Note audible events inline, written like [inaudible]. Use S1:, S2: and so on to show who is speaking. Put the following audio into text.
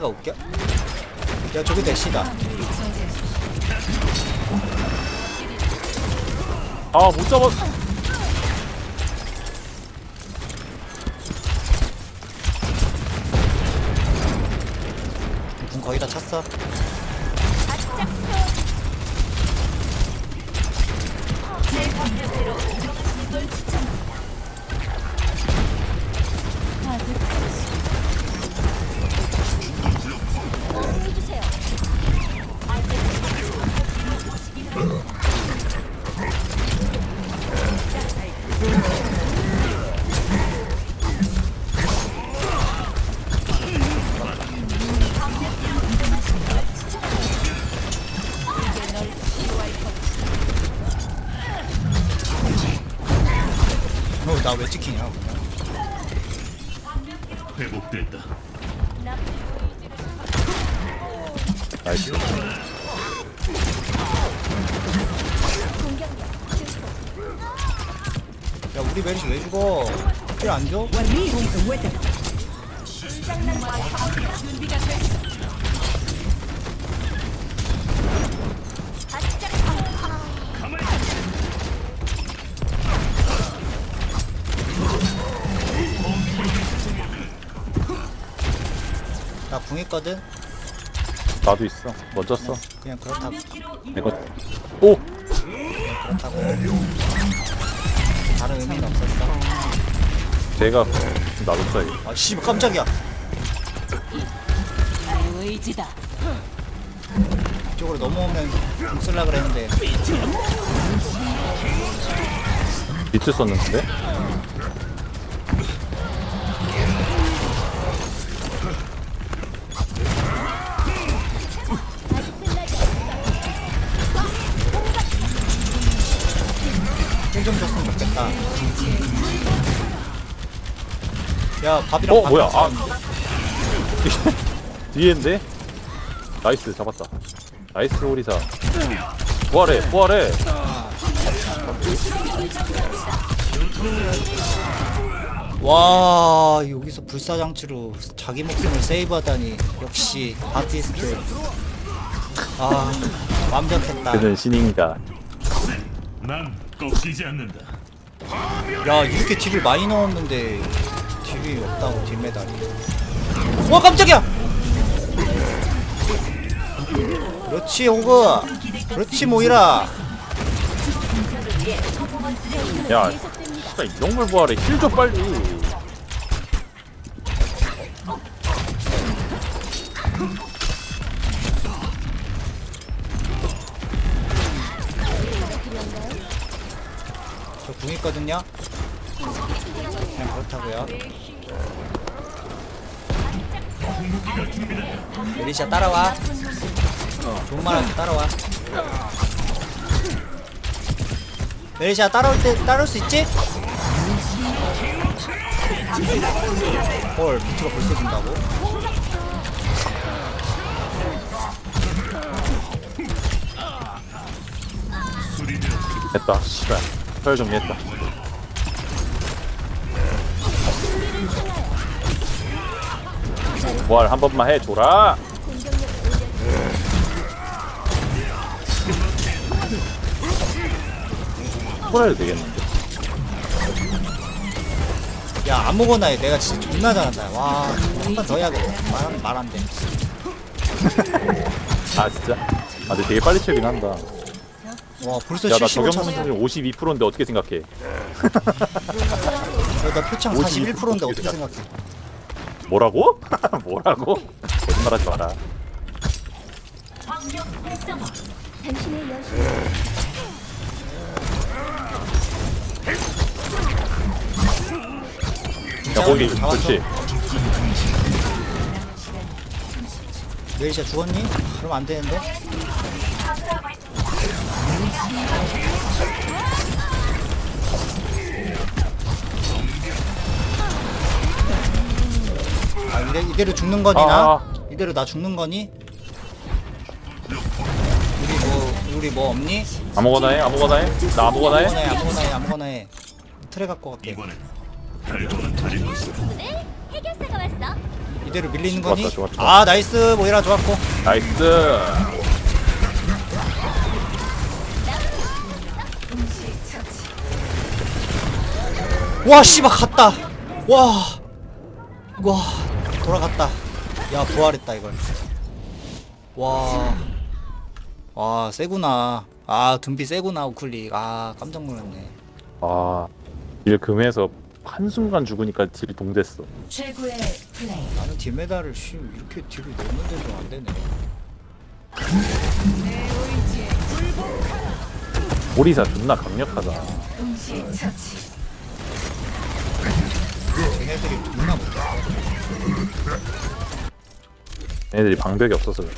S1: 가 웃겨? 야 저기 대시다
S2: 아 못 잡았
S1: 궁 거의 다 찼어 어나 왜 찍히냐
S3: 회복됐다.
S2: 나이스
S1: 야 우리 메리시 왜 죽어 힐안 줘? 나 궁 있거든?
S2: 나도 있어. 먼저 써.
S1: 그냥 그렇다고.
S2: 이거. 오!
S1: 그렇다고. 다른 의미는 없었어.
S2: 제가 나도 써야지
S1: 아 씨발 깜짝이야.
S4: 의지다.
S1: 이쪽으로 넘어오면 궁 쓸라 그랬는데.
S2: 비트 썼는데
S1: 야 밥이랑 어밥
S2: 뭐야. 아. [laughs] 뒤에인데? 나이스 잡았다. 나이스 오리사. 부활해 부활해.
S1: 와 여기서 불사장치로 자기 목숨을 세이브하다니. 역시 아티스트. 아 완벽했다.
S2: 그는 신인가
S3: 난 꺾이지 않는다.
S1: 야 이렇게 딜을 많이 넣었는데 딜이 없다고 딜메달이. 와 깜짝이야! 그렇지 호그. 그렇지 모이라.
S2: 야 진짜 이런 걸 부활해 힐좀 빨리
S1: 있거든요. 그냥 그렇다고요. 메리샤 따라와. 어, 좋은 말 할게 따라와. 메리샤 따라올 때 따라올 수 있지? 헐 비트가 벌써 준다고?
S2: 됐다 씨발 혈 정리했다. 부활 한 번만 해줘라. 풀어야 되겠는데?
S1: 야 아무거나 해. 내가 진짜 존나 잘한다. 와한 번 더 해야겠다. 말하면 말안 돼
S2: 아 진짜? 아 근데 되게 빨리 채우긴 한다
S1: 와 벌써
S2: 야 나
S1: 75
S2: 적용
S1: 찼어
S2: 확률 52%인데 어떻게 생각해
S1: 나 표창
S2: 52%
S1: 41%인데 어떻게 생각해
S2: 뭐라고? [laughs] 뭐라고? 거짓말하지 마라
S4: 당신의 여신
S2: 야 거기. 그렇지
S1: 메리샤 죽었니? 그럼 안 되는데 아 이래, 이대로 죽는 거니 나?
S2: 아.
S1: 이대로 나 죽는 거니? 우리 뭐 우리 뭐 없니?
S2: 아무거나 해 아무거나 해나 아무거나 해
S1: 아무거나 해 아무거나 해 아무거나 해 틀에 갖고 갈게.
S4: 해결사가 왔어.
S1: 이대로 밀리는
S2: 좋았다,
S1: 거니?
S2: 좋았다.
S1: 아 나이스 모이라 좋았고
S2: 나이스
S1: 와 씨발 갔다. 와와 돌아갔다. 야 부활했다 이걸. 와와 세구나. 아 둔비 세구나 우클릭. 아 깜짝 놀랐네.
S2: 아 딜 금해서 한순간 죽으니까 딜이 동됐어.
S4: 최고의 플레이.
S1: 나는 딜메달을 씨 이렇게 딜을 넣는데도 안 되네.
S2: 오리사 존나 강력하다
S1: 쟤네들이 존나 못해.
S2: 얘네들이 방벽이 없어서 그래